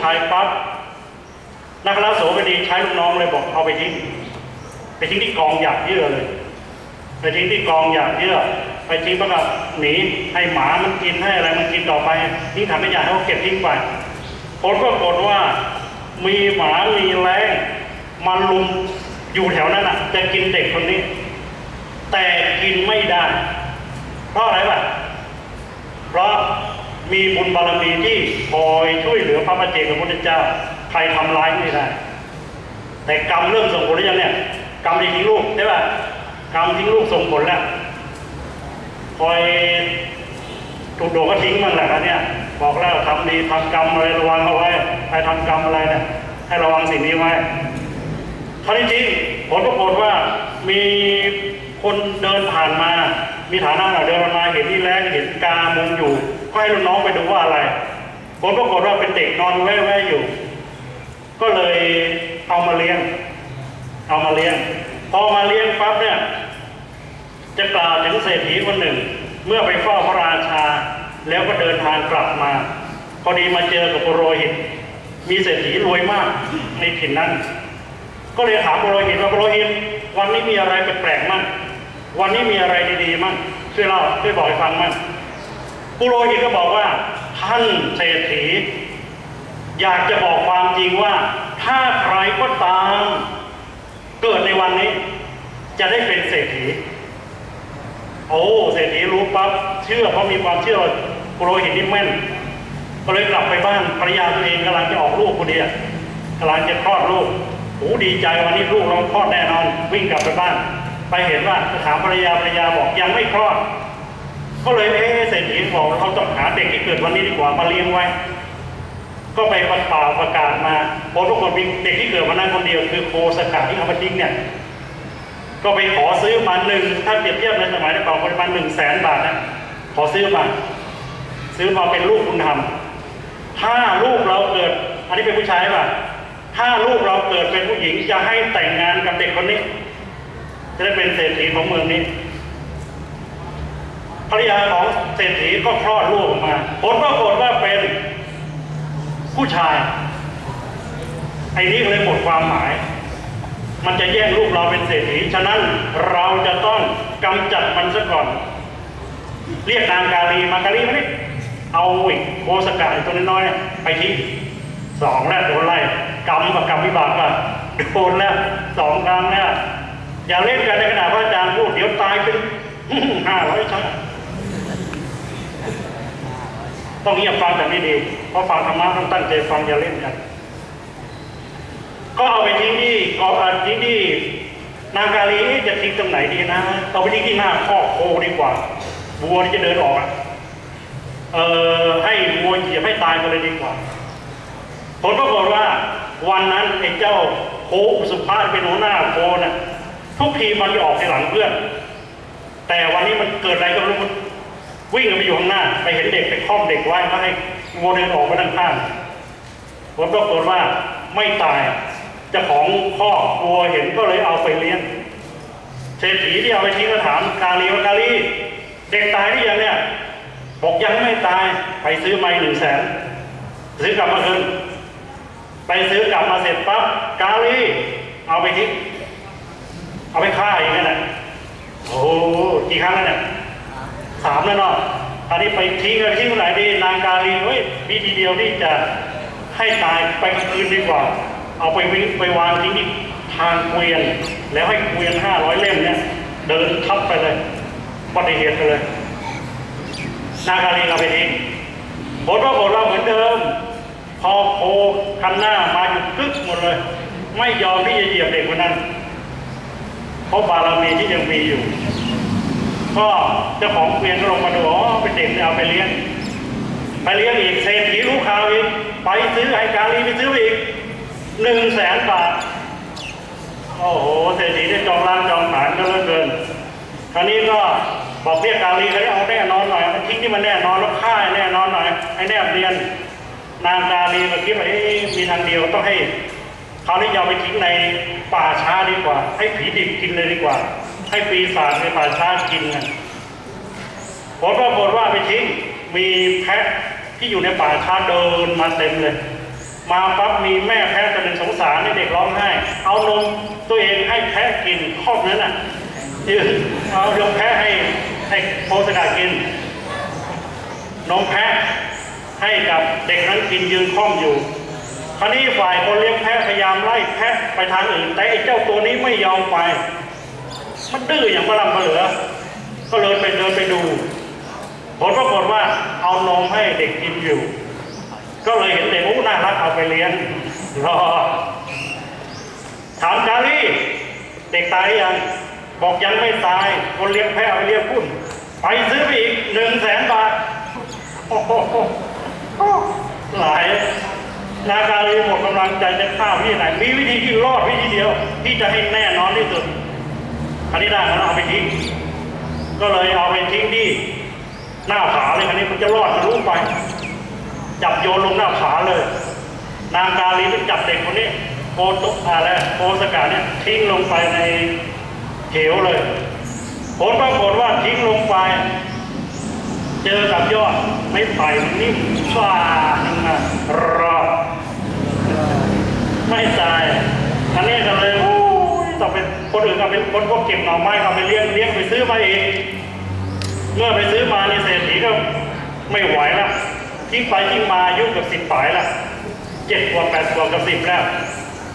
ชายปั๊บนักล่าโสบดีใช้ลูกน้องเลยบอกเอาไปทิ้งไปทิ้งที่กองหยาบเยื่อเลย ไปทิ้งที่กองหยาบเยื่อไปทิ้งประกับหนีให้หมามันกินให้อะไรมันกินต่อไปทิ้งถังขยะให้เขาเก็บทิ้งไปผลปรากฏว่า มีหมามีแรงมาลุมอยู่แถวนั้นอะ จะกินเด็กคนนี้ แต่กินไม่ได้ เพราะอะไรป่ะเพราะ มีบุญบารมีที่คอยช่วยเหลือพระประเจกพระพุทธเจ้า ใครทำร้ายไม่ได้ แต่กรรมเริ่มส่งผลหรือยังเนี่ย กรรมที่ทิ้งลูกใช่ป่ะกรรมทิ้งลูกส่งผลแล้วคอยถูกโดดก็ทิ้งมันแหละนะเนี่ยบอกแล้วทำดีทำกรรมอะไรระวังเอาไว้ใครทำกรรมอะไรเนี่ยให้ระวังสิ่งนี้ไว้คราวนี้จริงผลปรากฏว่ามีคนเดินผ่านมา มีฐานะเดินมาเห็นที่แรกเห็นกามุงอยู่ ก็ให้ลูกน้องไปดูว่าอะไรผลปรากฏว่าเป็นเด็กนอนแว่ๆอยู่ ก็เลยเอามาเลี้ยง เอามาเลี้ยง พอมาเลี้ยงปั๊บเนี่ย จะกล่าวถึงเศรษฐีคนหนึ่ง เมื่อไปเฝ้าพระราชา แล้วก็เดินทางกลับมา พอดีมาเจอกับปุโรหิต มีเศรษฐีรวยมากในถิ่นนั้น ก็เลยถามปุโรหิตว่าปุโรหิตวันนี้มีอะไรแปลกๆมั่งวันนี้มีอะไรดีๆมั่งช่วยเล่าช่วยบอกให้ฟังมั่ง ปุโรหิตก็บอกว่า ท่านเศรษฐี อยากจะบอกความจริงว่า ถ้าใครก็ตาม เกิดในวันนี้ จะได้เป็นเศรษฐี โอ้เศรษฐีรู้ปั๊บเชื่อเพราะมีความเชื่อปุโรหิตนี่แม่นก็เลยกลับไปบ้านภรรยาตัวเองกำลังจะออกลูกพอดีอะกำลังจะคลอดลูกโอ้ดีใจวันนี้ลูกเราคลอดแน่นอน วิ่งกลับไปบ้าน ไปเห็นว่าถามภรรยาภรรยาบอกยังไม่คลอด ก็เลยเอ๊ะเศรษฐีบอกเราต้องหาเด็กที่เกิดวันนี้ดีกว่ามาเลี้ยงไว้ ก็ไปประกาศประกาศมาผลปรากฏมีเด็กที่เกิดวันนั้นคนเดียวคือโคสกัดที่เอามาทิ้งเนี่ยก็ไปขอซื้อมาหนึ่งถ้าเปรียบเทียบในสมัยก่อนประมาณหนึ่งแสนบาทนะขอซื้อมาซื้อมาเป็นลูกคุณธรรมถ้าลูกเราเกิด อันนี้เป็นผู้ชายป่ะถ้าลูกเราเกิดเป็นผู้หญิงจะให้แต่งงานกับเด็กคนนี้ จะได้เป็นเศรษฐีของเมืองนี้ ภรรยาของเศรษฐีก็คลอดลูกออกมา ผลปรากฏว่าเป็นผู้ชาย ไอ้นี้เลยหมดความหมาย มันจะแย่งลูกเราเป็นเศรษฐี ฉะนั้นเราจะต้องกำจัดมันซะก่อน เรียกนางกาลีมากาลีมานี่เอาอีกโคสกาไอ้ตัวน้อยๆเนี่ยไปทิ้งสองแล้วโดนไล่กรรมกับกรรมวิบากก็โดนแล้วสองครั้งแล้วอย่าเล่นกันในขณะพระอาจารย์พูดเดี๋ยวตายเป็นห้าร้อยชาติ ต้องเงียบฟังแต่ไม่ดี เพราะฟังธรรมะต้องตั้งใจฟังอย่าเล่นกัน ก็เอาไปทิ้งที่กอาทิ้งที่นางกาลีจะทิ้งตรงไหนดีนะ เอาไปทิ้งที่หน้าข้อโคดีกว่าวัวที่จะเดินออกอะเอ่อให้วัวเหยียบให้ตายไปเลยดีกว่า ผลปรากฏว่าวันนั้นไอ้เจ้าโคสุภาพเป็นหัวหน้าโคน่ะทุกทีมันจะออกในหลังเพื่อน แต่วันนี้มันเกิดอะไรก็ไม่รู้มัน วิ่งไปอยู่ข้างหน้า ไปเห็นเด็กไปคล้อมเด็กไว้ก็ให้วัวเดินออกไปด้านข้างผลปรากฏว่าไม่ตายจ้าของข้อกวัวเห็นก็เลยเอาไปเลี้ยงเศรษฐีที่เอาไปทิ้งก็ถามกาลีว่ากาลีเด็กตายหรือยังเนี่ยบอกยังไม่ตายไปซื้อไม้หนึ่งแสนซื้อกลับมาคืนไปซื้อกลับมาเสร็จปั๊บกาลีเอาไปทิ้งเอาไปฆ่าอีกนั่นแหละโอ้กี่ครั้งแล้วเนี่ย สามแล้วเนาะอันนี้ไปทิ้งไปทิ้งไหนดีนางกาลีเฮ้ยวิธีเดียวที่จะให้ตายไปคืนดีกว่า เอาไปวิ่งไปวางทิ้งที่ทางเกวียน แล้วให้เกวียนห้าร้อยเล่มเนี่ยเดินทับไปเลยปฏิเหตุไปเลยนาคาลีเราไปทิ้งผลปรากฏว่าเหมือนเดิม พอโคคันหน้ามาหยุดกึกหมดเลย ไม่ยอมที่จะเหยียบเด็กคนนั้นเพราะบารมีที่ยังมีอยู่ ก็เจ้าของเกวียนก็ลงมาดูอ๋อเป็นเด็กเนี่ยเอาไปเลี้ยงไปเลี้ยงอีกเศรษฐีรู้ข่าวอีกไปซื้อให้กาลีไปซื้ออีกหนึ่งแสนบาทโอ้โหเศรษฐีได้จองร้านจองฐานก็เลือเกิน คราวนี้ก็บอกเรียกกาลีเขาเอาแน่นอนหน่อยมันทิ้งที่มันแน่นอนแล้วฆ่าแน่นอนหน่อยให้แนบเรียนนางกาลีก็คิดว่าเอ๊ะมีทางเดียวต้องให้คราวนี้ยอมไปทิ้งในป่าช้าดีกว่า ให้ผีดิบกินเลยดีกว่า ให้ปีศาจในป่าช้ากินนะผลปรากฏว่าไปทิ้งมีแพะที่อยู่ในป่าช้าเดินมาเต็มเลย มาปั๊บมีแม่แพะตัวหนึ่งสงสารให้เด็กร้องไห้ เอานมตัวเองให้แพะกินครอบนั้นน่ะเอานมแพะให้ให้โพสกากินนมแพะให้กับเด็กนั้นกินยืนค่อมอยู่คราวนี้ฝ่ายคนเลี้ยงแพะพยายามไล่แพะไปทางอื่น แต่ไอ้เจ้าตัวนี้ไม่ยอมไป มันดื้ออย่างพลังเหลือ ก็เลยไปเดินไปดู ผลปรากฏว่าเอานมให้เด็กกินอยู่ ก็เลยเห็นเด็กโอ้น่ารักเอาไปเลี้ยงรอถามจารีเด็กตายยัง บอกยังไม่ตาย คนเลี้ยงแพะเอาไปเลี้ยงพุ่น ไปซื้อไปอีกหนึ่งแสนบาทโอ้โหหลายนาการีหมดกำลังใจจะฆ่าพี่ไหน มีวิธีที่รอดวิธีเดียว ที่จะให้แน่นอนที่สุด อันนี้ได้แล้วเอาไปทิ้ง ก็เลยเอาไปทิ้งที่หน้าผาเลยคันนี้มันจะรอดจะรู้ไป จับโยนลงหน้าผาเลย นางกาลีไปจับเด็กคนนี้โคตุกอะไรโคสกาเนี่ยทิ้งลงไปในเหวเลย ผลปรากฏว่าทิ้งลงไป เจอกับยอดไม่ไผ่มันนิ่มฟ้าหนึ่งนะรอดไม่ตายอันนี้ก็เลย คนอื่นก็เป็นคนพวกเก็บหน่อไม้เอาไปเลี้ยงเลี้ยงไปซื้อมาเองเมื่อไปซื้อมาในเศรษฐีก็ไม่ไหวละทิ้งไปทิ้งมายุ่งกับสิบปลายละเจ็ดขวบแปดขวบกับสิบแล้ว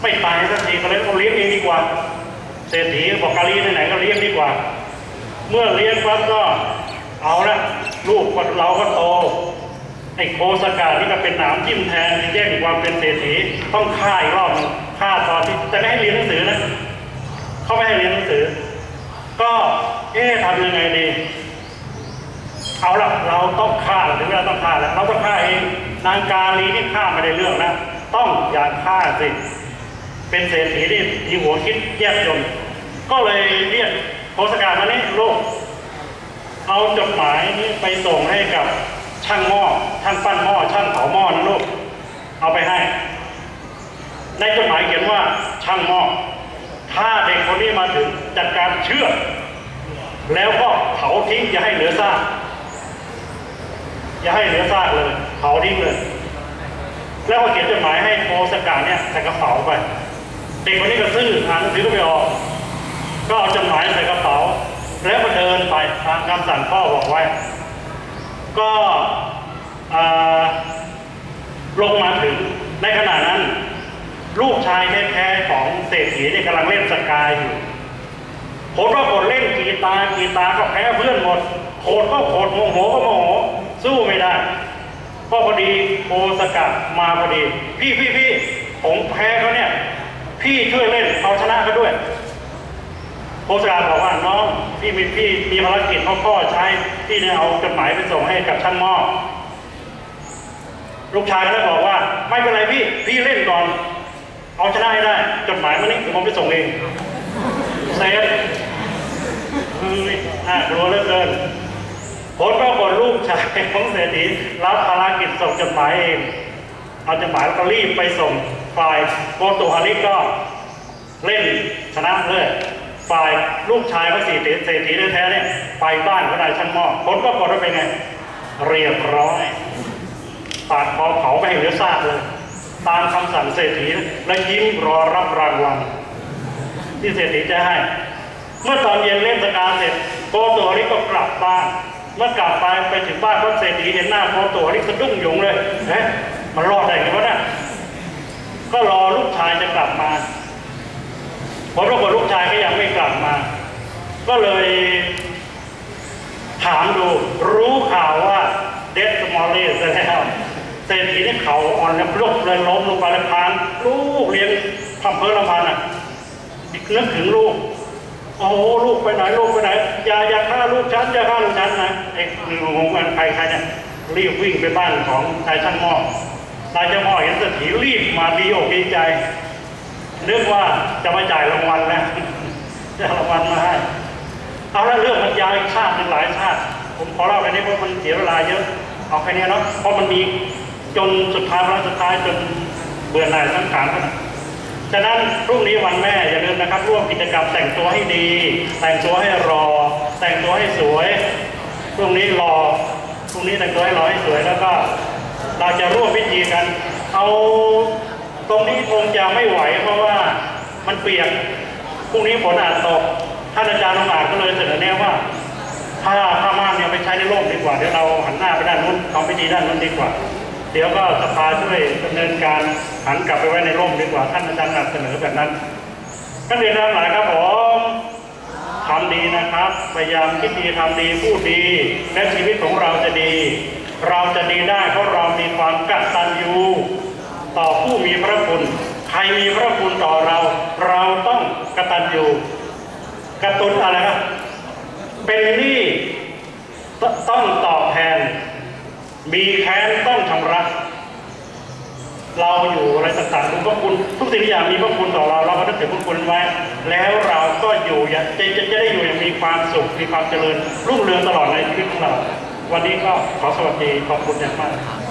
ไม่ตายสักทีก็เลยเอาเลี้ยงเองดีกว่า เศรษฐีบอกกาลีไหนๆก็เลี้ยงดีกว่า เมื่อเลี้ยงปั๊บก็เอาละลูกเราก็โตไอ้โคสกาที่ก็เป็นหนามทิ่มแทงที่แย่งความเป็นเศรษฐีต้องฆ่าอีกรอบฆ่าตอนที่จะไม่ให้เรียนหนังสือนะ เขาไม่ให้เรียนหนังสือ ก็เอ๊ะทำยังไงดี เอาละเราต้องฆ่าถึงเวลาต้องฆ่าแล้ว เราต้องฆ่าเองนางกาลีนี่ฆ่าไม่ได้เรื่องนะต้องอย่าฆ่าสิเป็นเศรษฐีที่มีหัวคิดแยบยนก็เลยเรียกโคสกามานี่ลูกเอาจดหมายนี้ไปส่งให้กับช่างหม้อช่างปั้นหม้อช่างเผาหม้อนะลูกเอาไปให้ ในจดหมายเขียนว่าช่างหม้อ ถ้าเด็กคนนี้มาถึงจัดการเชื่อแล้วก็เผาทิ้งอย่าให้เหลือซากอย่าให้เหลือซากเลยเผาทิ้งเลย แล้วก็เขียนจดหมายให้โคสกาเนี่ยใส่กระเป๋าไป เด็กคนนี้ก็ซื่ออ่านหนังสือก็ไม่ออก ก็เอาจดหมายใส่กระเป๋า แล้วก็เดินไปตามคำสั่งพ่อบอกไว้ ก็ลงมาถึงในขณะนั้น ลูกชายแท้ๆของเศรษฐีเนี่ยกำลังเล่นสกายอยู่ผลว่ากฏเล่นกีตาร์กีตาร์ก็แพ้เพื่อนหมดโขดก็โขดโมโหก็โมโหสู้ไม่ได้ก็พอดีโคสกัดมาพอดี พี่พี่พี่ผมแพ้เขาเนี่ย พี่ช่วยเล่นเอาชนะเขาด้วยโคสกาบอกว่าน้องพี่มีพี่มีภารกิจพ่อพ่อใช้พี่เนี่ยเอาจดหมายไปส่งให้กับช่างหม้อลูกชายก็เลยบอกว่า ไม่เป็นไรพี่พี่เล่นก่อน เอาชนะให้ได้ จดหมายมานี่เดี๋ยวผมไปส่งเองเซฟเฮ้ยน่ากลัวเหลือเกินผลปรากฏลูกชายของเศรษฐีรับภารกิจส่งจดหมายเอง เอาจดหมายแล้วก็รีบไปส่งฝ่ายโกตุฮาริก็เล่นชนะเลิศฝ่ายลูกชายพระศรีเศรษฐีแท้ๆเนี่ยไปบ้านพระนายช่างหม้อผลก็ปรากฏว่าเป็นไง เรียบร้อยปาดคอเผาไปให้เหลือซากเลย ตามคำสั่งเศรษฐีและยิ้มรอรับรางวัลที่เศรษฐีจะให้ เมื่อตอนเย็นเล่นสกาเสร็จโกตัวนี้ก็กลับบ้านเมื่อกลับไปไปถึงบ้านพระเศรษฐีเห็นหน้าโกตัวนี้สะดุ้งหยงเลยเอ๊ะมันรอดได้ไงวะเนี่ยก็รอลูกชายจะกลับมาผลปรากฏลูกชายก็ยังไม่กลับมา ก็เลยถามดูรู้ข่าวว่าเดสมอลลี่ซะแล้ว เศรษฐีนี่เขาอ่อนแล้วลุกเลยล้มลงไปแล้วพานลูกเลี้ยงทำเพื่อละพันอะนึกถึงลูกโอ้ลูกไปไหนลูกไปไหนอย่าอย่าฆ่าลูกฉันอย่าฆ่าลูกฉันนะไอ้งงกันใครใครเนี่ยรีบวิ่งไปบ้านของนายช่างหม้อนายช่างหม้อเห็นเศรษฐีรีบมาดีอกดีใจนึกว่าจะมาจ่ายรางวัลนะจะรางวัลมาให้เอาละเรื่องมันยาวชาติหนึ่งหลายชาติ ผมขอเล่าแค่นี้เพราะมันเสียเวลาเยอะเอาแค่นี้เนาะเพราะมันมี จนสุดท้ายวันสุดท้ายจนเบื่อหน่ายสังขารขนาดฉะนั้นพรุ่งนี้วันแม่อย่าลืมนะครับ ร่วมกิจกรรมแต่งตัวให้ดี แต่งตัวให้รอ แต่งตัวให้สวยพรุ่งนี้รอพรุ่งนี้แต่งตัวให้รอให้สวยแล้วก็ เราจะร่วมพิธีกัน เอาตรงนี้คงจะไม่ไหว เพราะว่ามันเปียกพรุ่งนี้ฝนอาจตกท่านอาจารย์องค์อาจก็เลยเสนอแนะว่าถ้าผ้าม่านเนี่ยไปใช้ในร่มดีกว่าเดี๋ยวเราหันหน้าไปด้านนู้นทำพิธีด้านนู้นดีกว่า เดี๋ยวก็สภาช่วยดำเนินการหันกลับไปไว้ในร่มดีกว่าท่านอาจารย์อาจเสนอแบบนั้นก็เรียนทั้งหลายครับผมทำดีนะครับ พยายามคิดดีทำดีพูดดี และชีวิตของเราจะดี เราจะดีได้เพราะเรามีความกตัญญูต่อผู้มีพระคุณใครมีพระคุณต่อเรา เราต้องกตัญญูกระตุนอะไรครับเป็นหนี้ต้องตอบแทน มีแค้นต้องชำระเราอยู่อะไรต่างๆดูพระคุณทุกสิ่งทุกอย่างมีพระคุณต่อเราเราก็นึกถึงพระคุณไว้ แล้วเราก็อยู่อย่างจะจะจะได้อยู่อย่างมีความสุขมีความเจริญรุ่งเรืองตลอดในชีวิตของเรา วันนี้ก็ขอสวัสดีขอบคุณอย่างมาก